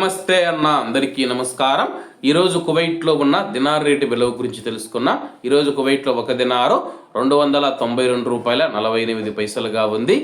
నమస్తే అన్న అందరికీ నమస్కారం. ఈరోజు కువైట్లో ఉన్న దినార్ రేటు విలువ గురించి తెలుసుకున్న ఈరోజు కువైట్లో ఒక దినారు రెండు వందల తొంభై రెండు రూపాయల నలభై ఎనిమిది పైసలుగా ఉంది.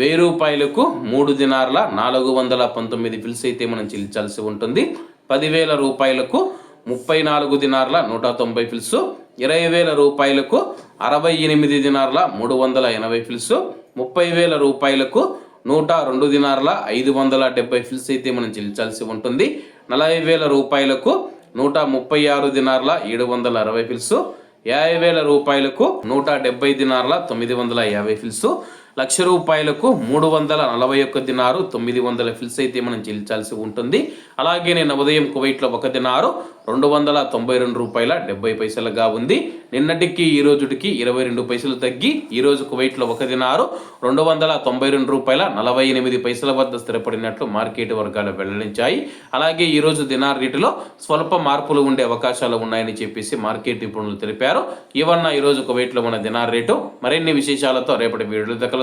వెయ్యి రూపాయలకు మూడు దినార్ల నాలుగు వందల పంతొమ్మిది బిల్స్ అయితే మనం చెల్లించాల్సి ఉంటుంది. పదివేల రూపాయలకు ముప్పై నాలుగు దినార్ల నూట తొంభై ఫిల్స్ ఇరవై వేల రూపాయలకు అరవై ఎనిమిది దినార్ల మూడు వందల ఎనభై ఫిల్స్ ముప్పై వేల రూపాయలకు నూట రెండు దినార్ల ఐదు వందల డెబ్బై ఫిల్స్ అయితే మనం చెల్లించాల్సి ఉంటుంది. నలభై వేల రూపాయలకు నూట ముప్పై ఆరు దినార్ల ఏడు వందల అరవై ఫిల్స్ యాభై వేల రూపాయలకు నూట డెబ్బై దినార్ల తొమ్మిది వందల యాభై ఫిల్స్ లక్ష రూపాయలకు మూడు వందల నలభై ఒక్క దినారు తొమ్మిది వందల ఫిల్స్ అయితే మనం చెల్లించాల్సి ఉంటుంది. అలాగే నేను ఉదయం కువైట్లో ఒక దినారు రెండు వందల తొంభై రెండు రూపాయల డెబ్బై పైసలుగా ఉంది. నిన్నటికి ఈ రోజుటికి ఇరవై రెండు పైసలు తగ్గి ఈ రోజు కువైట్లో ఒక దినారు రెండు వందల తొంభై రెండు రూపాయల నలభై ఎనిమిది పైసల వద్ద స్థిరపడినట్లు మార్కెట్ వర్గాలు వెల్లడించాయి. అలాగే ఈ రోజు దినార్ రేటులో స్వల్ప మార్పులు ఉండే అవకాశాలు ఉన్నాయని చెప్పేసి మార్కెట్ నిపుణులు తెలిపారు. ఇవన్న ఈ రోజు కువైట్లో మన దినార్ రేటు. మరిన్ని విశేషాలతో రేపటి దగ్గర